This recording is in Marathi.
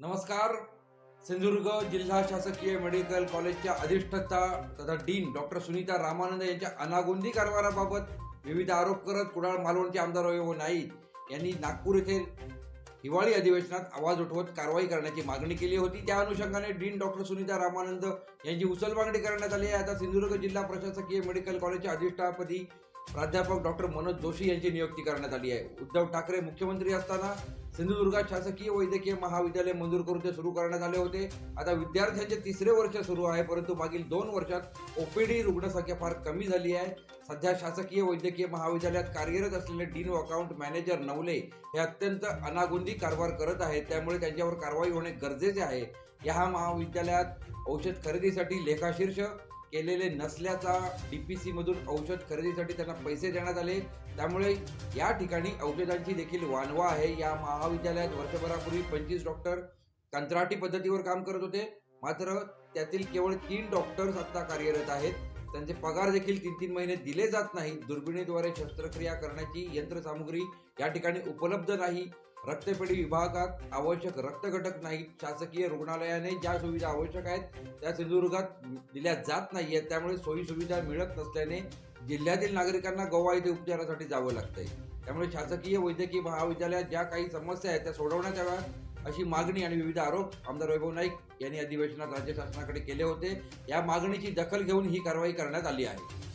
नमस्कार. सिंधुदुर्ग जिल्हा शासकीय मेडिकल कॉलेजच्या अधिष्ठाता तथा डीन डॉक्टर सुनीता रामानंद यांच्या अनागोंदी कारभाराबाबत विविध आरोप करत कुडाळ मालवणचे आमदार वैभव नाईक यांनी नागपूर येथे हिवाळी अधिवेशनात आवाज उठवत कारवाई करण्याची मागणी केली होती. त्या अनुषंगाने डीन डॉक्टर सुनीता रामानंद यांची उचल मागणी करण्यात आली आहे. आता सिंधुदुर्ग जिल्हा प्रशासकीय मेडिकल कॉलेजच्या अधिष्ठापदी प्राध्यापक डॉक्टर मनोज जोशी यांची नियुक्ती करण्यात आली आहे. उद्धव ठाकरे मुख्यमंत्री असताना सिंधुदुर्गात शासकीय वैद्यकीय महाविद्यालय मंजूर करून ते सुरू करण्यात आले होते. आता विद्यार्थ्यांचे तिसरे वर्ष सुरू आहे परंतु मागील दोन वर्षात ओपीडी रुग्णसंख्या फार कमी झाली आहे. सध्या शासकीय वैद्यकीय महाविद्यालयात कार्यरत असलेले डीन व अकाउंट मॅनेजर नवले हे अत्यंत अनागुंदी कारभार करत आहेत. त्यामुळे त्यांच्यावर कारवाई होणे गरजेचे आहे. या महाविद्यालयात औषध खरेदीसाठी लेखाशीर्ष केलेले नसल्याचा डी पी मधून औषध खरेदीसाठी त्यांना पैसे देण्यात आले. त्यामुळे या ठिकाणी औषधांची देखील वानवा आहे. या महाविद्यालयात वर्षभरापूर्वी पंचवीस डॉक्टर कंत्राटी पद्धतीवर काम करत होते. मात्र त्यातील केवळ तीन डॉक्टर्स आता कार्यरत आहेत. त्यांचे पगार देखील तीन तीन महिने दिले जात नाहीत. दुर्बिणीद्वारे शस्त्रक्रिया करण्याची यंत्रसामुग्री या ठिकाणी उपलब्ध नाही. रक्तपेढी विभागात आवश्यक रक्तघटक नाहीत. शासकीय रुग्णालयाने ज्या सुविधा आवश्यक आहेत त्या सिंधुदुर्गात दिल्या जात नाही आहेत त्यामुळे सोयी सुविधा मिळत नसल्याने जिल्ह्यातील नागरिकांना गोवा येथे उपचारासाठी जावं लागतंय. त्यामुळे शासकीय वैद्यकीय महाविद्यालयात ज्या काही समस्या आहेत त्या सोडवण्यात याव्यात. अशी मागणी आणि विविध आरोप आमदार वैभव नाईक यांनी अधिवेशनात राज्य शासनाकडे केले होते. या मागणीची दखल घेऊन ही कारवाई करण्यात आली आहे.